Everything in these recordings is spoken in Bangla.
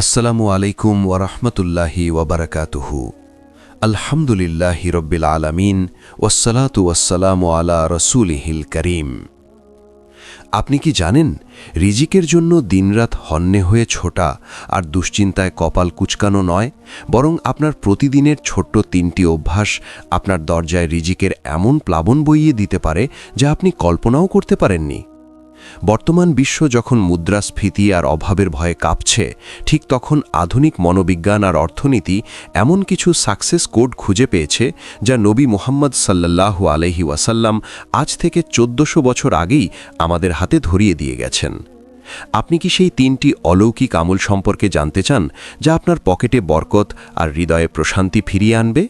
আসসালামু আলাইকুম ওরহমতুল্লাহি ওবরাকাতুহু আলহামদুলিল্লাহি রব্বিল আলামিন ওয়াসসালাতু ওয়াসসালামু আলা রসুলিহিল করিম। আপনি কি জানেন, রিজিকের জন্য দিনরাত হন্যে হয়ে ছোটা আর দুশ্চিন্তায় কপাল কুচকানো নয়, বরং আপনার প্রতিদিনের ছোট্ট তিনটি অভ্যাস আপনার দরজায় রিজিকের এমন প্লাবন বইয়ে দিতে পারে যা আপনি কল্পনাও করতে পারেননি? বর্তমান বিশ্ব যখন মুদ্রাস্ফীতি আর অভাবের ভয়ে কাঁপছে, ঠিক তখন আধুনিক মনোবিজ্ঞান আর অর্থনীতি এমন কিছু সাকসেস কোড খুঁজে পেয়েছে যা নবী মোহাম্মদ সাল্লাল্লাহু আলহি ওয়াসাল্লাম আজ থেকে চোদ্দশো বছর আগেই আমাদের হাতে ধরিয়ে দিয়ে গেছেন। আপনি কি সেই তিনটি অলৌকিক আমল সম্পর্কে জানতে চান যা আপনার পকেটে বরকত আর হৃদয়ে প্রশান্তি ফিরিয়ে আনবে?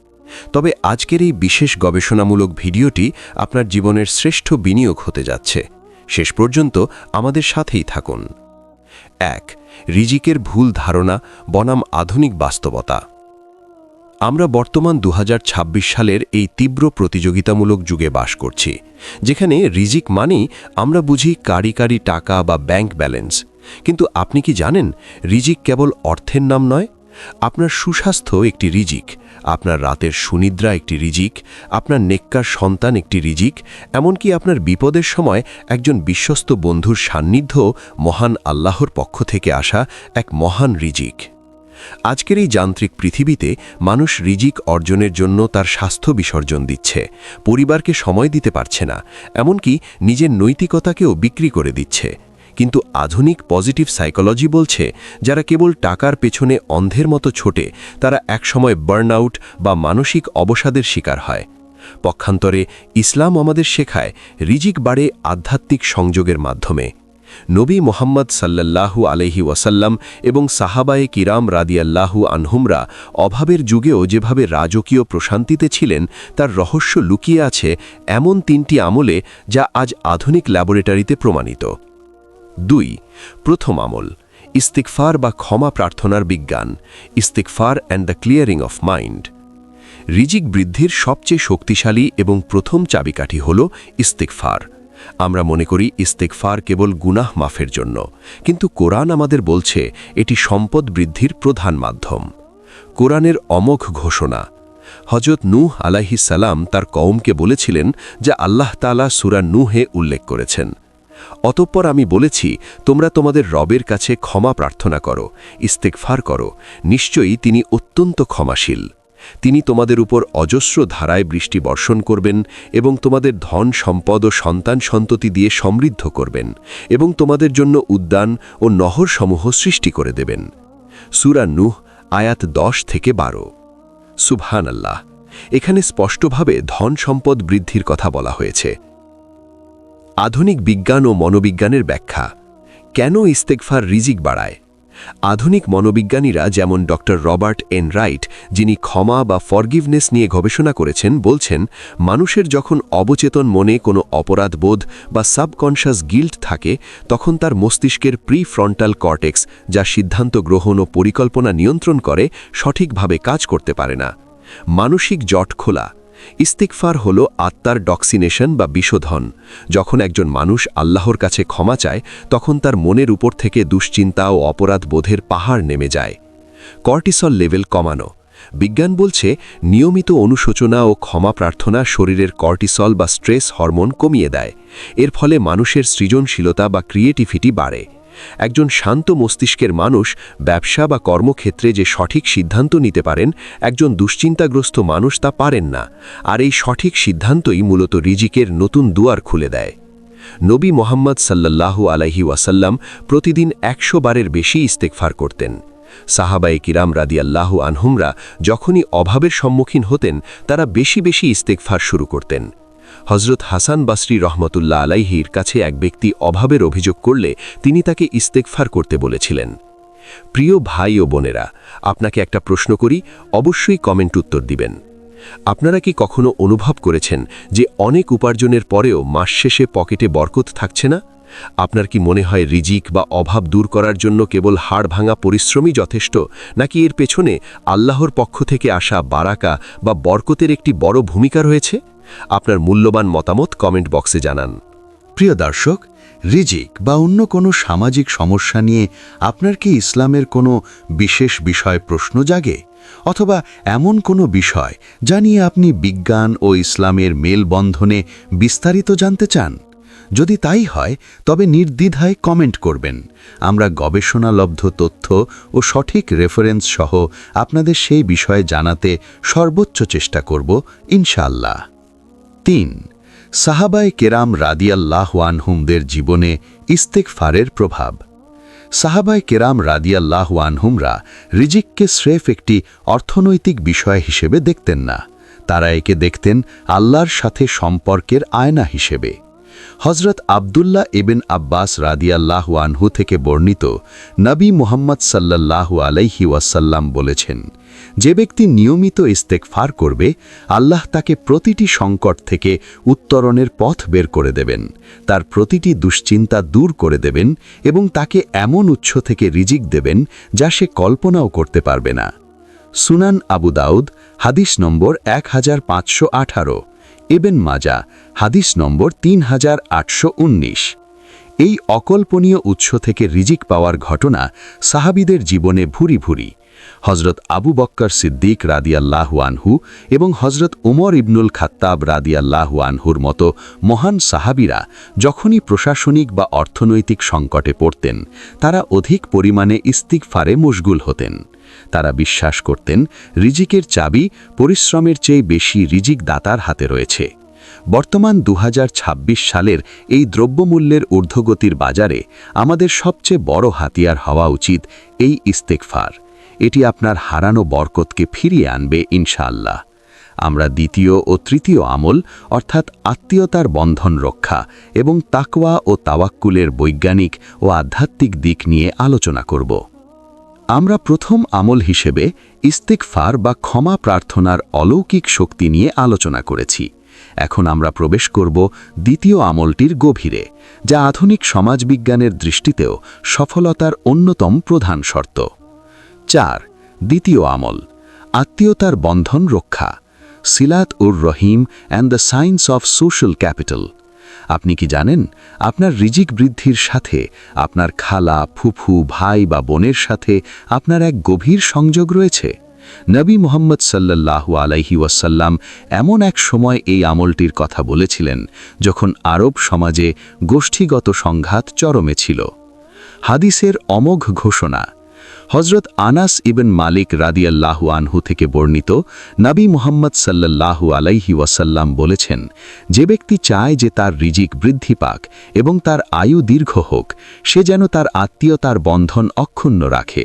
তবে আজকের এই বিশেষ গবেষণামূলক ভিডিওটি আপনার জীবনের শ্রেষ্ঠ বিনিয়োগ হতে যাচ্ছে। শেষ পর্যন্ত আমাদের সাথেই থাকুন। এক, রিজিকের ভুল ধারণা বনাম আধুনিক বাস্তবতা। আমরা বর্তমান দু হাজার ছাব্বিশ সালের এই তীব্র প্রতিযোগিতামূলক যুগে বাস করছি, যেখানে রিজিক মানেই আমরা বুঝি কারি কারি টাকা বা ব্যাংক ব্যালেন্স। কিন্তু আপনি কি জানেন, রিজিক কেবল অর্থের নাম নয়? আপনার সুস্বাস্থ্য একটি রিজিক, আপনার রাতের সুনিদ্রা একটি রিজিক, আপনার নেককার সন্তান একটি রিজিক, এমনকি আপনার বিপদের সময় একজন বিশ্বস্ত বন্ধুর সান্নিধ্য মহান আল্লাহর পক্ষ থেকে আসা এক মহান রিজিক। আজকের এই যান্ত্রিক পৃথিবীতে মানুষ রিজিক অর্জনের জন্য তার স্বাস্থ্য বিসর্জন দিচ্ছে, পরিবারকে সময় দিতে পারছে না, এমনকি নিজের নৈতিকতাকেও বিক্রি করে দিচ্ছে। কিন্তু আধুনিক পজিটিভ সাইকোলজি বলছে, যারা কেবল টাকার পেছনে অন্ধের মতো ছোটে, তারা একসময় বার্নআউট বা মানসিক অবসাদের শিকার হয়। পক্ষান্তরে ইসলাম আমাদের শেখায়, রিজিক বাড়ে আধ্যাত্মিক সংযোগের মাধ্যমে। নবী মোহাম্মদ সাল্লাল্লাহু আলহি ওয়াসাল্লাম এবং সাহাবায়ে কিরাম রাদিয়াল্লাহু আনহুমরা অভাবের যুগেও যেভাবে রাজকীয় প্রশান্তিতে ছিলেন, তার রহস্য লুকিয়ে আছে এমন তিনটি আমলে যা আজ আধুনিক ল্যাবরেটরিতে প্রমাণিত। দুই, প্রথম আমল ইস্তিকফার বা ক্ষমা প্রার্থনার বিজ্ঞান ইস্তিকফার and the clearing of mind রিজিক বৃদ্ধির সবচেয়ে শক্তিশালী এবং প্রথম চাবিকাঠি হল ইস্তিকফার আমরা মনে করি ইস্তেকফার কেবল গুনাহ মাফের জন্য, কিন্তু কোরআন আমাদের বলছে এটি সম্পদ বৃদ্ধির প্রধান মাধ্যম। কোরআনের অমোঘ ঘোষণা হজরত নূহ সালাম তার কওমকে বলেছিলেন যা আল্লাহ তালা সুরা নুহে উল্লেখ করেছেন। অতঃপর আমি বলেছি, তোমরা তোমাদের রবের কাছে ক্ষমা প্রার্থনা করো ইস্তেকফার করো, নিশ্চয়ই তিনি অত্যন্ত ক্ষমাশীল। তিনি তোমাদের উপর অজস্র ধারায় বৃষ্টি বর্ষণ করবেন এবং তোমাদের ধন, সম্পদ ও সন্তান সন্ততি দিয়ে সমৃদ্ধ করবেন এবং তোমাদের জন্য উদ্যান ও নহরসমূহ সৃষ্টি করে দেবেন। সুরা নুহ, আয়াত দশ থেকে বারো। সুবহান আল্লাহ এখানে স্পষ্টভাবে ধন, সম্পদ বৃদ্ধির কথা বলা হয়েছে। আধুনিক বিজ্ঞান ও মনোবিজ্ঞানের ব্যাখ্যা। কেন ইস্তেকফার রিজিক বাড়ায়? আধুনিক মনোবিজ্ঞানীরা যেমন ড. রবার্ট এন রাইট, যিনি ক্ষমা বা ফরগিভনেস নিয়ে গবেষণা করেছেন, বলছেন, মানুষের যখন অবচেতন মনে কোনো অপরাধ বোধ বা সাবকনশাস গিল্ট থাকে, তখন তার মস্তিষ্কের প্রি ফ্রন্টাল কর্টেক্স, যা সিদ্ধান্ত গ্রহণ ও পরিকল্পনা নিয়ন্ত্রণ করে, সঠিকভাবে কাজ করতে পারে না। মানসিক জট খোলা ইস্তিকফার হল আত্মার ডক্সিনেশন বা বিশোধন। যখন একজন মানুষ আল্লাহর কাছে ক্ষমা চায়, তখন তার মনের উপর থেকে দুশ্চিন্তা ও অপরাধ বোধের পাহাড় নেমে যায়। কর্টিসল লেভেল কমানো। বিজ্ঞান বলছে, নিয়মিত অনুশোচনা ও ক্ষমা প্রার্থনা শরীরের কর্টিসল বা স্ট্রেস হরমোন কমিয়ে দেয়। এর ফলে মানুষের সৃজনশীলতা বা ক্রিয়েটিভিটি বাড়ে। একজন শান্ত মস্তিষ্কের মানুষ ব্যবসা বা কর্মক্ষেত্রে যে সঠিক সিদ্ধান্ত নিতে পারেন, একজন দুশ্চিন্তাগ্রস্ত মানুষ তা পারেন না। আর এই সঠিক সিদ্ধান্তই মূলত রিজিকের নতুন দুয়ার খুলে দেয়। নবী মোহাম্মদ সাল্লাল্লাহু আলাইহি ওয়াসাল্লাম প্রতিদিন একশো বারের বেশি ইস্তেকফার করতেন। সাহাবায়ে কিরাম রাদিয়াল্লাহু আনহুমরা যখনই অভাবের সম্মুখীন হতেন, তারা বেশি বেশি ইস্তেকফার শুরু করতেন। হজরত হাসান বাসরি রহমতুল্লাহ আলাইহির কাছে এক ব্যক্তি অভাবের অভিযোগ করলে তিনি তাকে ইস্তেকফার করতে বলেছিলেন। প্রিয় ভাই ও বোনেরা, আপনাকে একটা প্রশ্ন করি, অবশ্যই কমেন্ট উত্তর দিবেন। আপনারা কি কখনো অনুভব করেছেন যে অনেক উপার্জনের পরেও মাস শেষে পকেটে বরকত থাকছে না? আপনার কি মনে হয় রিজিক বা অভাব দূর করার জন্য কেবল হাড় ভাঙা পরিশ্রমই যথেষ্ট, নাকি এর পেছনে আল্লাহর পক্ষ থেকে আসা বারাকা বা বরকতের একটি বড় ভূমিকা রয়েছে? আপনার মূল্যবান মতামত কমেন্ট বক্সে জানান। প্রিয় দর্শক, রিজিক বা অন্য কোনো সামাজিক সমস্যা নিয়ে আপনার কি ইসলামের কোনো বিশেষ বিষয় প্রশ্ন জাগে? অথবা এমন কোনো বিষয় যা নিয়ে আপনি বিজ্ঞান ও ইসলামের মেলবন্ধনে বিস্তারিত জানতে চান? যদি তাই হয়, তবে নির্দ্বিধায় কমেন্ট করবেন। আমরা গবেষণালব্ধ তথ্য ও সঠিক রেফারেন্স সহ আপনাদের সেই বিষয়ে জানাতে সর্বোচ্চ চেষ্টা করব, ইনশাআল্লাহ। তিন, সাহাবায় কেরাম রাদিয়াল্লাহ আনহুমদের জীবনে ইস্তেকফারের প্রভাব। সাহাবায় কেরাম রাদিয়াল্লাহ আনহুমরা রিজিককে স্রেফ একটি অর্থনৈতিক বিষয় হিসেবে দেখতেন না। তারা একে দেখতেন আল্লাহর সাথে সম্পর্কের আয়না হিসেবে। হজরত আবদুল্লাহ ইবেন আব্বাস রাদিয়াল্লাহ আনহু থেকে বর্ণিত নবী মোহাম্মদ সাল্লাল্লাহু আলাইহি ওয়াসাল্লাম বলেছেন, যে ব্যক্তি নিয়মিত ইস্তেকফার করবে, আল্লাহ তাকে প্রতিটি সংকট থেকে উত্তরণের পথ বের করে দেবেন, তার প্রতিটি দুশ্চিন্তা দূর করে দেবেন এবং তাকে এমন উৎস থেকে রিজিক দেবেন যা সে কল্পনাও করতে পারবে না। সুনান আবু দাউদ, হাদিস নম্বর এক হাজার পাঁচশো আঠারো। এবেন মাজা হাদিস নম্বর তিন হাজার আটশো উনিশ। এই অকল্পনীয় উৎস থেকে রিজিক পাওয়ার ঘটনা সাহাবিদের জীবনে ভুরি ভুরি। হজরত আবু বক্কর সিদ্দিক রাদিয়াল্লাহু আনহু এবং হজরত উমর ইবনুল খাত্তাব রাদিয়াল্লাহু আনহুর মতো মহান সাহাবিরা যখনই প্রশাসনিক বা অর্থনৈতিক সংকটে পড়তেন, তারা অধিক পরিমাণে ইস্তিকফারে মশগুল হতেন। তারা বিশ্বাস করতেন, রিজিকের চাবি পরিশ্রমের চেয়ে বেশি রিজিক দাতার হাতে রয়েছে। বর্তমান দু হাজার ছাব্বিশ সালের এই দ্রব্যমূল্যের ঊর্ধ্বগতির বাজারে আমাদের সবচেয়ে বড় হাতিয়ার হওয়া উচিত এই ইস্তেকফার। এটি আপনার হারানো বরকতকে ফিরিয়ে আনবে ইনশাআল্লাহ। আমরা দ্বিতীয় ও তৃতীয় আমল, অর্থাৎ আত্মীয়তার বন্ধন রক্ষা এবং তাকওয়া ও তাওয়াক্কুলের বৈজ্ঞানিক ও আধ্যাত্মিক দিক নিয়ে আলোচনা করব। আমরা প্রথম আমল হিসেবে ইস্তেকফার বা ক্ষমা প্রার্থনার অলৌকিক শক্তি নিয়ে আলোচনা করেছি। এখন আমরা প্রবেশ করব দ্বিতীয় আমলটির গভীরে, যা আধুনিক সমাজবিজ্ঞানের দৃষ্টিতেও সফলতার অন্যতম প্রধান শর্ত। চার, দ্বিতীয় আমল, আত্মীয়তার বন্ধন রক্ষা, সিলাত উর রহিম and the science of social capital আপনি কি জানেন, আপনার রিজিক বৃদ্ধির সাথে, আপনার খালা, ফুফু, ভাই বা বোনের সাথে আপনার এক গভীর সংযোগ রয়েছে? নবী মোহাম্মদ সাল্লাল্লাহু আলাইহি ওয়াসাল্লাম এমন এক সময় এই আমলটির কথা বলেছিলেন, যখন আরব সমাজে গোষ্ঠীগত সংঘাত চরমে ছিল। হাদিসের অমোঘ ঘোষণা হজরত আনাস ইবেন মালিক রাদিয়াল্লাহু আনহু থেকে বর্ণিত নবী মোহাম্মদ সাল্লাল্লাহু আলাইহি ওয়াসাল্লাম বলেছেন, যে ব্যক্তি চায় যে তার রিজিক বৃদ্ধি পাক এবং তার আয়ু দীর্ঘ হোক, সে যেন তার আত্মীয়তার বন্ধন অক্ষুণ্ণ রাখে।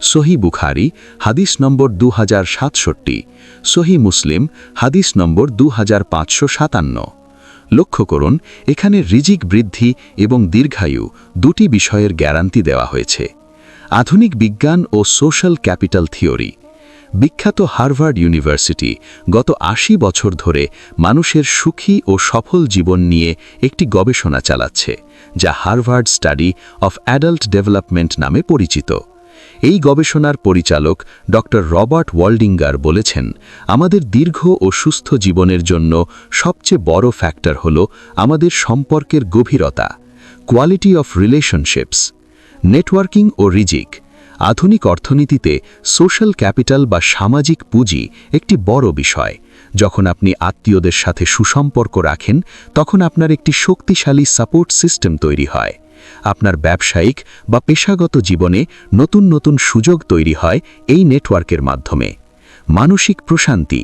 সহি বুখারি, হাদিস নম্বর দু হাজার সাতষট্টি, সহি মুসলিম, হাদিস নম্বর দু হাজার পাঁচশো সাতান্ন। লক্ষ্য করুন, এখানে রিজিক বৃদ্ধি এবং দীর্ঘায়ু দুটি বিষয়ের গ্যারান্টি দেওয়া হয়েছে। আধুনিক বিজ্ঞান ও সোশ্যাল ক্যাপিটাল থিওরি। বিখ্যাত হার্ভার্ড ইউনিভার্সিটি গত আশি বছর ধরে মানুষের সুখী ও সফল জীবন নিয়ে একটি গবেষণা চালাচ্ছে, যা Harvard study of adult development নামে পরিচিত। এই গবেষণার পরিচালক ড রবার্ট ওয়াল্ডিঙ্গার বলেছেন, আমাদের দীর্ঘ ও সুস্থ জীবনের জন্য সবচেয়ে বড় ফ্যাক্টর হল আমাদের সম্পর্কের গভীরতা কোয়ালিটি অফ রিলেশনশিপস নেটওয়ার্কিং ও রিজিক। আধুনিক অর্থনীতিতে সোশ্যাল ক্যাপিটাল বা সামাজিক পুঁজি একটি বড় বিষয়। যখন আপনি আত্মীয়দের সাথে সুসম্পর্ক রাখেন, তখন আপনার একটি শক্তিশালী সাপোর্ট সিস্টেম তৈরি হয়। আপনার ব্যবসায়িক বা পেশাগত জীবনে নতুন নতুন সুযোগ তৈরি হয় এই নেটওয়ার্কের মাধ্যমে। মানসিক প্রশান্তি।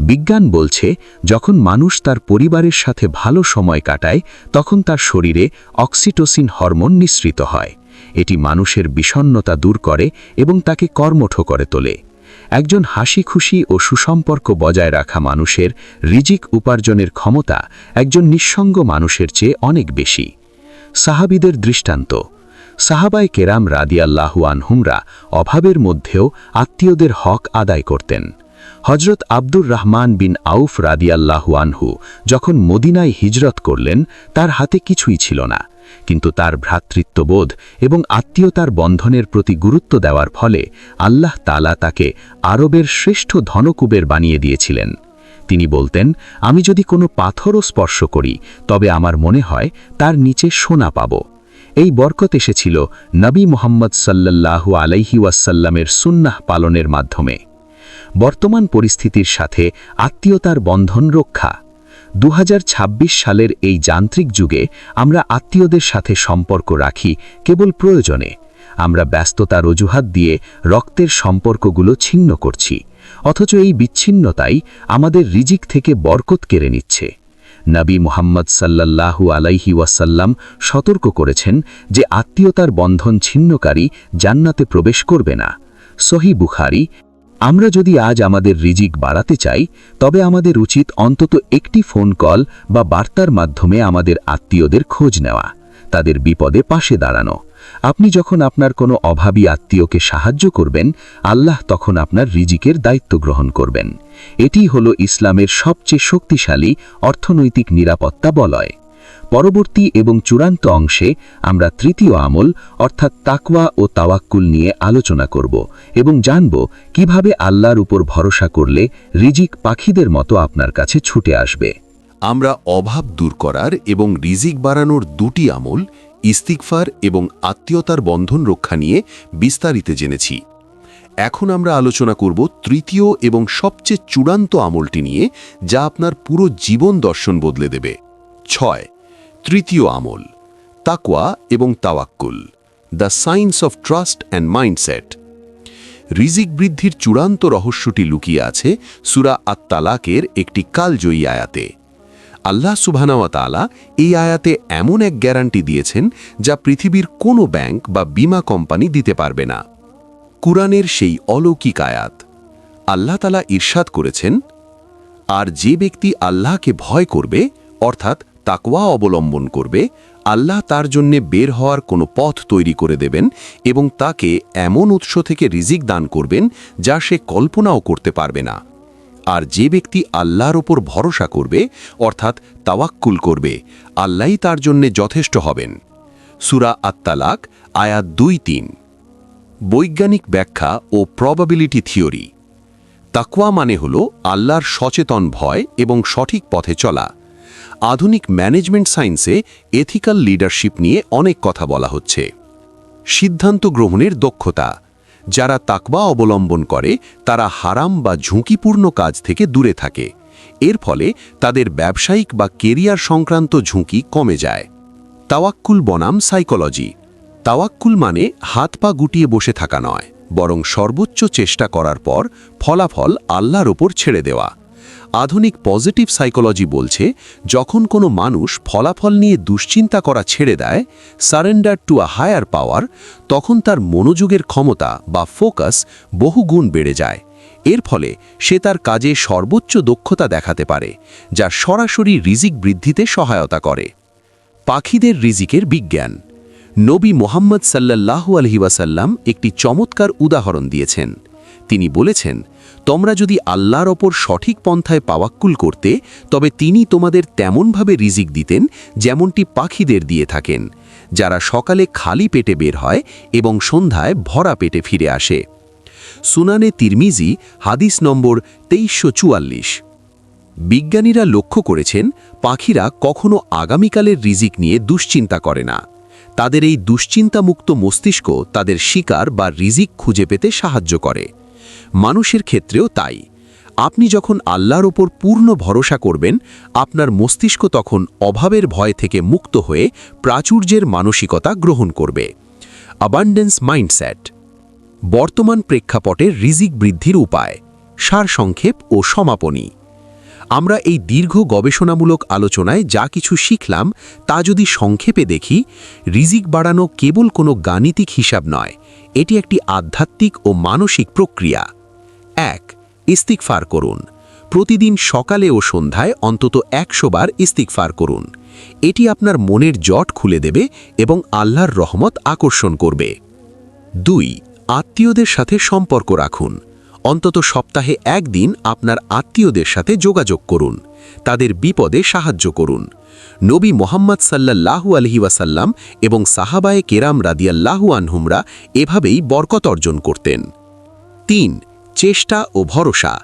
বিজ্ঞান বলছে, যখন মানুষ তার পরিবারের সাথে ভালো সময় কাটায়, তখন তার শরীরে অক্সিটোসিন হরমোন নিঃসৃত হয়। এটি মানুষের বিষণ্নতা দূর করে এবং তাকে কর্মঠ করে তোলে। একজন হাসি খুশি ও সুসম্পর্ক বজায় রাখা মানুষের রিজিক উপার্জনের ক্ষমতা একজন নিঃসঙ্গ মানুষের চেয়ে অনেক বেশি। সাহাবিদের দৃষ্টান্ত। সাহাবাই কেরাম রাদিয়াল্লাহু আনহুমরা অভাবের মধ্যেও আত্মীয়দের হক আদায় করতেন। হজরত আব্দুর রহমান বিন আউফ রাদিয়াল্লাহু আনহু যখন মদিনায় হিজরত করলেন, তার হাতে কিছুই ছিল না। কিন্তু তার ভ্রাতৃত্ববোধ এবং আত্মীয়তার বন্ধনের প্রতি গুরুত্ব দেওয়ার ফলে আল্লাহ তালা তাকে আরবের শ্রেষ্ঠ ধনকুবের বানিয়ে দিয়েছিলেন। তিনি বলতেন, আমি যদি কোনো পাথরও স্পর্শ করি, তবে আমার মনে হয় তার নিচে সোনা পাব। এই বরকত এসেছিল নবী মোহাম্মদ সাল্লাল্লাহু আলাইহি ওয়াসাল্লামের সুন্নাহ পালনের মাধ্যমে। বর্তমান পরিস্থিতির সাথে আত্মীয়তার বন্ধন রক্ষা। দু হাজার ছাব্বিশ সালের এই যান্ত্রিক যুগে আমরা আত্মীয়দের সাথে সম্পর্ক রাখি কেবল প্রয়োজনে। আমরা ব্যস্ততার অজুহাত দিয়ে রক্তের সম্পর্কগুলো ছিন্ন করছি। অথচ এই বিচ্ছিন্নতাই আমাদের রিজিক থেকে বরকত কেড়ে নিচ্ছে। নবী মোহাম্মদ সাল্লাল্লাহু আলাইহি ওয়াসাল্লাম সতর্ক করেছেন যে আত্মীয়তার বন্ধন ছিন্নকারী জান্নাতে প্রবেশ করবে না। সহি বুখারি, আমরা যদি আজ আমাদের রিজিক বাড়াতে চাই, তবে আমাদের উচিত অন্তত একটি ফোন কল বা বার্তার মাধ্যমে আমাদের আত্মীয়দের খোঁজ নেওয়া, তাদের বিপদে পাশে দাঁড়ানো। আপনি যখন আপনার কোনো অভাবী আত্মীয়কে সাহায্য করবেন, আল্লাহ তখন আপনার রিজিকের দায়িত্ব গ্রহণ করবেন। এটি হল ইসলামের সবচেয়ে শক্তিশালী অর্থনৈতিক নিরাপত্তা বলয়। পরবর্তী এবং চূড়ান্ত অংশে আমরা তৃতীয় আমল, অর্থাৎ তাকওয়া ও তাওয়াক্কুল নিয়ে আলোচনা করব এবং জানব কীভাবে আল্লাহর উপর ভরসা করলে রিজিক পাখিদের মতো আপনার কাছে ছুটে আসবে। আমরা অভাব দূর করার এবং রিজিক বাড়ানোর দুটি আমল ইস্তিকফার এবং আত্মীয়তার বন্ধন রক্ষা নিয়ে বিস্তারিত জেনেছি। এখন আমরা আলোচনা করব তৃতীয় এবং সবচেয়ে চূড়ান্ত আমলটি নিয়ে, যা আপনার পুরো জীবন দর্শন বদলে দেবে। ছয়, তৃতীয় আমল, তাকওয়া এবং তাওয়াক্কুল, the science of trust and mindset. রিজিক বৃদ্ধির চূড়ান্ত রহস্যটি লুকিয়ে আছে সুরা আত্মালাকের একটি কালজয়ী আয়াতে। আল্লাহ সুবহানাওয়া তাআলা এই আয়াতে এমন এক গ্যারান্টি দিয়েছেন যা পৃথিবীর কোনো ব্যাংক বা বীমা কোম্পানি দিতে পারবে না। কুরআনের সেই অলৌকিক আয়াত। আল্লাহ তালা ঈর্ষাদ করেছেন, আর যে ব্যক্তি আল্লাহকে ভয় করবে, অর্থাৎ তাকওয়া অবলম্বন করবে, আল্লাহ তার জন্যে বের হওয়ার কোনো পথ তৈরি করে দেবেন এবং তাকে এমন উৎস থেকে রিজিক দান করবেন যা সে কল্পনাও করতে পারবে না। আর যে ব্যক্তি আল্লাহর ওপর ভরসা করবে, অর্থাৎ তাওয়াক্কুল করবে, আল্লাহই তার জন্যে যথেষ্ট হবেন। সুরা আত্মালাক আয়াত দুই তিন। বৈজ্ঞানিক ব্যাখ্যা ও প্রবাবিলিটি থিওরি। তাকওয়া মানে হল আল্লাহর সচেতন ভয় এবং সঠিক পথে চলা। আধুনিক ম্যানেজমেন্ট সায়েন্সে এথিক্যাল লিডারশিপ নিয়ে অনেক কথা বলা হচ্ছে। সিদ্ধান্ত গ্রহণের দক্ষতা যারা তাকবা অবলম্বন করে, তারা হারাম বা ঝুঁকিপূর্ণ কাজ থেকে দূরে থাকে। এর ফলে তাদের ব্যবসায়িক বা কেরিয়ার সংক্রান্ত ঝুঁকি কমে যায়। তাওয়াক্কুল বনাম সাইকোলজি। তাওয়াক্কুল মানে হাত পা গুটিয়ে বসে থাকা নয়, বরং সর্বোচ্চ চেষ্টা করার পর ফলাফল আল্লাহর ওপর ছেড়ে দেওয়া। আধুনিক পজিটিভ সাইকোলজি বলছে, যখন কোনো মানুষ ফলাফল নিয়ে দুশ্চিন্তা করা ছেড়ে দেয়, surrender to a higher power, তখন তার মনোযোগের ক্ষমতা বা ফোকাস বহুগুণ বেড়ে যায়। এর ফলে সে তার কাজে সর্বোচ্চ দক্ষতা দেখাতে পারে, যা সরাসরি রিজিক বৃদ্ধিতে সহায়তা করে। পাখিদের রিজিকের বিজ্ঞান। নবী মোহাম্মদ সাল্লাল্লাহু আলহিবাসাল্লাম একটি চমৎকার উদাহরণ দিয়েছেন। তিনি বলেছেন তোমরা যদি আল্লাহর ওপর সঠিক পন্থায় পাওয়াক্কুল করতে, তবে তিনি তোমাদের তেমনভাবে রিজিক দিতেন যেমনটি পাখিদের দিয়ে থাকেন, যারা সকালে খালি পেটে বের হয় এবং সন্ধ্যায় ভরা পেটে ফিরে আসে। সুনানে তিরমিজি, হাদিস নম্বর তেইশশো চুয়াল্লিশ। বিজ্ঞানীরা লক্ষ্য করেছেন, পাখিরা কখনো আগামীকালের রিজিক নিয়ে দুশ্চিন্তা করে না। তাদের এই দুশ্চিন্তামুক্ত মস্তিষ্ক তাদের শিকার বা রিজিক খুঁজে পেতে সাহায্য করে। মানুষের ক্ষেত্রেও তাই। আপনি যখন আল্লাহর ওপর পূর্ণ ভরসা করবেন, আপনার মস্তিষ্ক তখন অভাবের ভয় থেকে মুক্ত হয়ে প্রাচুর্যের মানসিকতা গ্রহণ করবে। অ্যাবান্ডেন্স মাইন্ডসেট বর্তমান প্রেক্ষাপটে রিজিক বৃদ্ধির উপায় সারসংক্ষেপ ও সমাপনী। আমরা এই দীর্ঘ গবেষণামূলক আলোচনায় যা কিছু শিখলাম, তা যদি সংক্ষেপে দেখি, রিজিক বাড়ানো কেবল কোনো গাণিতিক হিসাব নয়, এটি একটি আধ্যাত্মিক ও মানসিক প্রক্রিয়া। এক ইস্তিকফার করুন। প্রতিদিন সকালে ও সন্ধ্যায় অন্তত একশো বার ইস্তিকফার করুন। এটি আপনার মনের জট খুলে দেবে এবং আল্লাহর রহমত আকর্ষণ করবে। দুই, আত্মীয়দের সাথে সম্পর্ক রাখুন। অন্তত সপ্তাহে একদিন আপনার আত্মীয়দের সাথে যোগাযোগ করুন। তাদের বিপদে সাহায্য করুন। নবী মোহাম্মদ সাল্লাল্লাহু আলহি ওয়াসাল্লাম এবং সাহাবায়ে কেরাম রাদিয়াল্লাহু আনহুমরা এভাবেই বরকত অর্জন করতেন। তিন চেষ্টা ও ভরসা।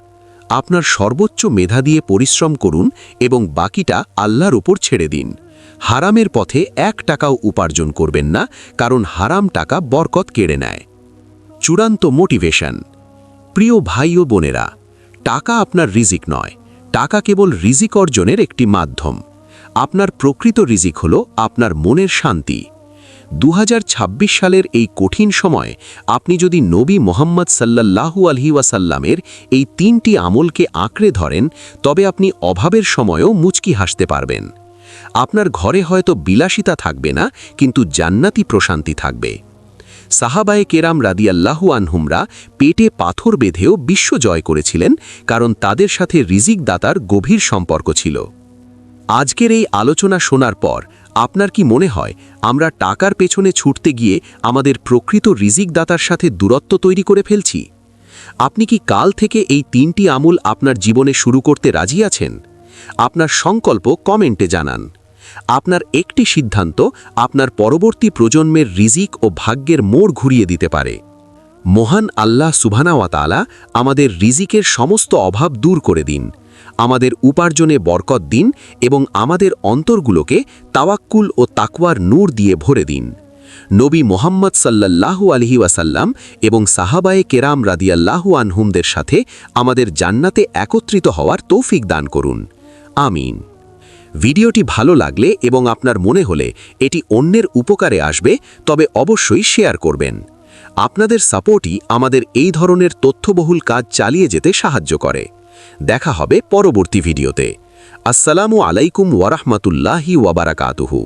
আপনার সর্বোচ্চ মেধা দিয়ে পরিশ্রম করুন এবং বাকিটা আল্লাহর উপর ছেড়ে দিন। হারামের পথে এক টাকাও উপার্জন করবেন না, কারণ হারাম টাকা বরকত কেড়ে নেয়। চূড়ান্ত মোটিভেশন। প্রিয় ভাই ও বোনেরা, টাকা আপনার রিজিক নয়। টাকা কেবল রিজিক অর্জনের একটি মাধ্যম। আপনার প্রকৃত রিজিক হল আপনার মনের শান্তি। দু হাজার ছাব্বিশ সালের এই কঠিন সময় আপনি যদি নবী মোহাম্মদ সাল্লাল্লাহু আলহি ওয়াসাল্লামের এই তিনটি আমলকে আঁকড়ে ধরেন, তবে আপনি অভাবের সময়ও মুচকি হাসতে পারবেন। আপনার ঘরে হয়তো বিলাসিতা থাকবে না, কিন্তু জান্নাতি প্রশান্তি থাকবে। সাহাবায়ে কেরাম রাদিয়াল্লাহু আনহুমরা পেটে পাথর বেঁধেও বিশ্ব জয় করেছিলেন, কারণ তাদের সাথে রিজিক দাতার গভীর সম্পর্ক ছিল। আজকের এই আলোচনা শোনার পর আপনার কি মনে হয়, আমরা টাকার পেছনে ছুটতে গিয়ে আমাদের প্রকৃত রিজিক দাতার সাথে দূরত্ব তৈরি করে ফেলছি? আপনি কি কাল থেকে এই তিনটি আমল আপনার জীবনে শুরু করতে রাজি আছেন? আপনার সংকল্প কমেন্টে জানান। আপনার একটি সিদ্ধান্ত আপনার পরবর্তী প্রজন্মের রিজিক ও ভাগ্যের মোড় ঘুরিয়ে দিতে পারে। মহান আল্লাহ সুবহানাওয়াতালা আমাদের রিজিকের সমস্ত অভাব দূর করে দিন। আমাদের উপার্জনে বরকত দিন এবং আমাদের অন্তরগুলোকে তাওয়াক্কুল ও তাকওয়ার নূর দিয়ে ভরে দিন। নবী মোহাম্মদ সাল্লাল্লাহু আলহি ওয়াসাল্লাম এবং সাহাবায়ে কেরাম রাদিয়াল্লাহু আনহুমদের সাথে আমাদের জান্নাতে একত্রিত হওয়ার তৌফিক দান করুন। আমিন। ভিডিওটি ভালো লাগলে এবং আপনার মনে হলে এটি অন্যের উপকারে আসবে, তবে অবশ্যই শেয়ার করবেন। আপনাদের সাপোর্টই আমাদের এই ধরনের তথ্যবহুল কাজ চালিয়ে যেতে সাহায্য করে। দেখা হবে পরবর্তী ভিডিওতে। আসসালামু আলাইকুম ওয়ারাহমাতুল্লাহি ওয়াবারাকাতুহু